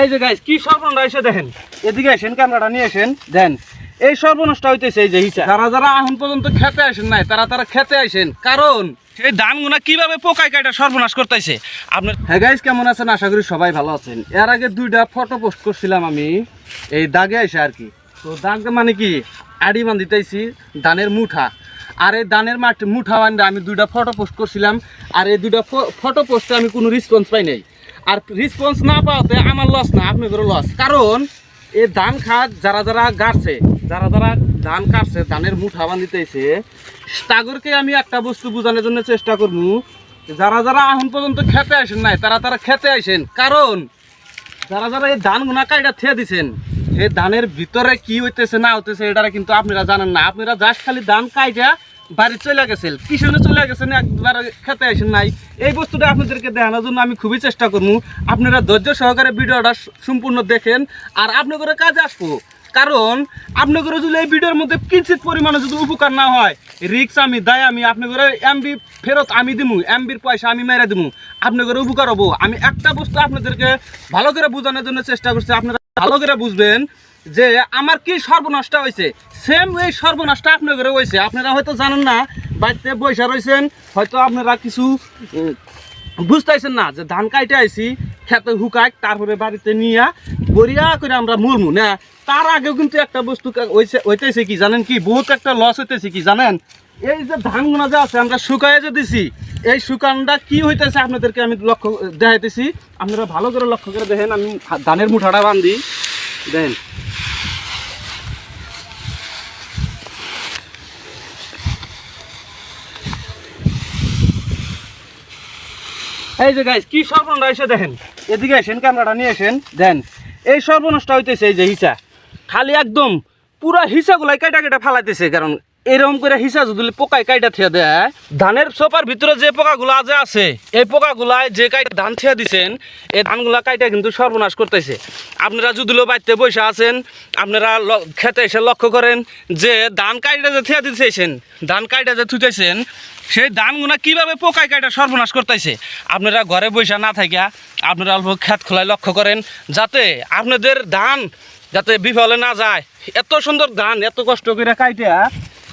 এই যে গাইস কি সর্বনটা এসে দেখেন। এদিকে আসেন ক্যামেরাটা নিয়ে আসেন। দেন, এই সর্বনষ্ট হইতেছে এই যে হিসা যারা যারা এখন পর্যন্ত খেতে আসেন নাই, তারা তারা খেতে আসেন। কারণ সেই ধানগুনা কীভাবে পোকায় কাটা সর্বনাশ করতেছে? আপনার হ্যাঁ গাইস কেমন আছেন? আশা করি সবাই ভালো আছেন। এর আগে দুইটা ফটো পোস্ট করছিলাম আমি, এই দাগে এসে আর কি। তো দাগ মানে কি? আড়ি দিতেছি ধানের মুঠা। আর এই ধানের মাঠ মুঠা বান্ধে আমি দুইটা ফটো পোস্ট করছিলাম। আর এই দুইটা ফটো পোস্টে আমি কোনো রেসপন্স পাই নাই। আর রেসপন্স না পাওয়াতে আমার লস না, আপনাদেরও লস কারণ এই ধান খাত যারা যারা গাড়ছে, যারা যারা ধান কাটছে, ধানের মুঠা বান্ধিতেছে তাগরকে আমি একটা বস্তু বোঝানোর জন্য চেষ্টা করব। যারা যারা এখন পর্যন্ত খেতে আসেন নাই, তারা তারা খেতে আসেন। কারণ যারা যারা এই ধান গুনা কাইটা থিয়ে দিছেন, এই ধানের ভিতরে কি হইতেছে না হইতেছে এটা কিন্তু আপনারা জানেন না। আপনারা জাস্ট খালি ধান কাইটা বাড়ি চলে গেছেন পিছনে চলে গেছেন একবার খেতে আসেন নাই। এই বস্তুটা আপনাদেরকে দেখানোর জন্য আমি খুবই চেষ্টা করব। আপনারা ধৈর্য সহকারে ভিডিওটা সম্পূর্ণ দেখেন, আর আপনাদের কাজে আসব। কারণ আপনাদের যদি এই ভিডিওর মধ্যে কিঞ্চিত পরিমাণে যদি উপকার না হয় রিক্স আমি, দায় আমি, আপনাদের এমবি ফেরত আমি দিমু এমবির পয়সা আমি মেরে দিমু। আপনাদের উপকার হব। আমি একটা বস্তু আপনাদেরকে ভালো করে বোঝানোর জন্য চেষ্টা করছি, আপনারা ভালো করে বুঝবেন। যে আমার কি সর্বনষ্ট হয়েছে সেম এই সর্বনষ্ট আপনাদের হয়েছে আপনারা হয়তো জানেন না, বাড়িতে বৈশা রয়েছেন হয়তো আপনারা কিছু বুঝতেছেন না যে ধান কাইটে আইছি, খেতে হুকাক, তারপরে বাড়িতে নিয়ে বরিয়া করে আমরা মুরমু, না? তার আগেও কিন্তু একটা বস্তু হইতেছে কি জানেন কি? বহুত একটা লস হইতেছে কি জানেন? এই যে ধানগুলো যে আছে, আমরা শুকাইয়ে যে দিছি, এই শুকানটা কি হইতেছে আপনাদেরকে আমি লক্ষ্য, দেখাইতেছি। আপনারা ভালো করে লক্ষ্য করে দেখেন, আমি ধানের মুঠাটা বান্ধি। দেখেন এই যে গাইস কি সর্বনাশ এসে দেখেন। এদিকে আসেন ক্যামেরাটা নিয়ে আসেন। দেন, এই সর্বনাশটা হইতেছে এই যে হিসা খালি একদম পুরা হিসাগুলাই কেটা কেটে ফালাইতেছে, কারণ এরকম করে হিসা যদি পোকায় কাইটা থিয়া দেয়। ধানের সোপার ভিতরে যে পোকাগুলো যে আছে, এই পোকাগুলায় যে কাইটা ধান থিয়া দিছেন, এই ধানগুলা কাইটা কিন্তু সর্বনাশ করতেছে। আপনারা যদি বাড়িতে বসে আছেন, আপনারা খেতে এসে লক্ষ্য করেন যে ধান কাইটা যে থিয়া দিতেছেন, ধান কাইটা যে থুইতেছেন, সেই ধানগুলা কীভাবে পোকায় কাইটা সর্বনাশ করতেছে? আপনারা ঘরে বসে না থাকিয়া আপনারা অল্প খেত খোলায় লক্ষ্য করেন, যাতে আপনাদের ধান যাতে বিফলে না যায়। এত সুন্দর ধান, এত কষ্ট করে কাইটা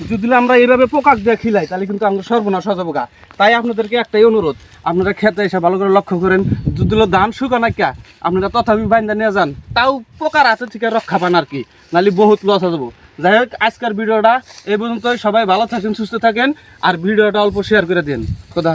যদি আমরা এইভাবে পোকাক দিয়ে খিলাই, তাহলে কিন্তু আমরা সর্বনাশ হয়ে গা। তাই আপনাদেরকে একটাই অনুরোধ, আপনারা খেতে এসে ভালো করে লক্ষ্য করেন, যদি ধান শুকানো কা, আপনারা তথাপি বাইন্দা নিয়ে যান, তাও পোকার হাতে থেকে রক্ষা পান আর কি, নাহলে বহুত লস হয়ে যাব যাই হোক, আজকের ভিডিওটা এই পর্যন্ত সবাই ভালো থাকেন, সুস্থ থাকেন, আর ভিডিওটা অল্প শেয়ার করে দিন খোদা